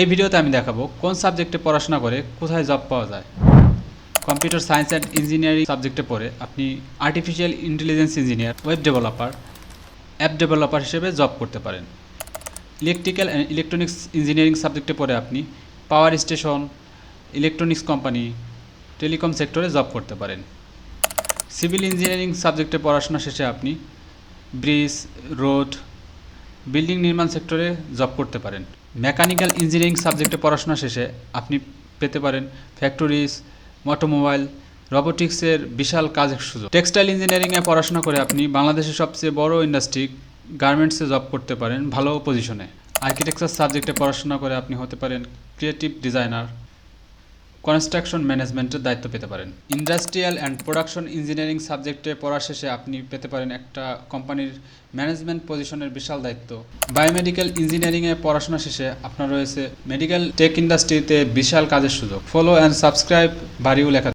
এই ভিডিওতে আমি দেখাবো কোন সাবজেক্টে পড়াশোনা করে কোথায় জব পাওয়া যায়। কম্পিউটার সায়েন্স অ্যান্ড ইঞ্জিনিয়ারিং সাবজেক্টে পড়ে আপনি artificial intelligence engineer web developer app developer হিসেবে জব করতে পারেন। ইলেকট্রিক্যাল অ্যান্ড ইলেকট্রনিক্স ইঞ্জিনিয়ারিং সাবজেক্টে পড়ে আপনি power station electronics company telecom সেক্টরে জব করতে পারেন। সিভিল ইঞ্জিনিয়ারিং সাবজেক্টে পড়াশোনা শেষে আপনি ব্রিজ রোড বিল্ডিং নির্মাণ সেক্টরে জব করতে পারেন। মেকানিক্যাল ইঞ্জিনিয়ারিং সাবজেক্টে পড়াশোনা শেষে আপনি পেতে পারেন ফ্যাক্টরিজ, অটোমোবাইল, রোবোটিক্সের বিশাল কাজের সুযোগ। টেক্সটাইল ইঞ্জিনিয়ারিংয়ে পড়াশোনা করে আপনি বাংলাদেশের সবচেয়ে বড় ইন্ডাস্ট্রি গার্মেন্টসে জব করতে পারেন ভালো পজিশনে। আর্কিটেকচার সাবজেক্টে পড়াশোনা করে আপনি হতে পারেন ক্রিয়েটিভ ডিজাইনার কনস্ট্রাকশন ম্যানেজমেন্টের দায়িত্ব পেতে পারেন। ইন্ডাস্ট্রিয়াল অ্যান্ড প্রোডাকশন ইঞ্জিনিয়ারিং সাবজেক্টে পড়া শেষে আপনি পেতে পারেন একটা কোম্পানির ম্যানেজমেন্ট পজিশনের বিশাল দায়িত্ব। বায়োমেডিক্যাল ইঞ্জিনিয়ারিংয়ে পড়াশোনা শেষে আপনার রয়েছে মেডিকেল টেক ইন্ডাস্ট্রিতে বিশাল কাজের সুযোগ। ফলো অ্যান্ড সাবস্ক্রাইব বাড়িও লেখা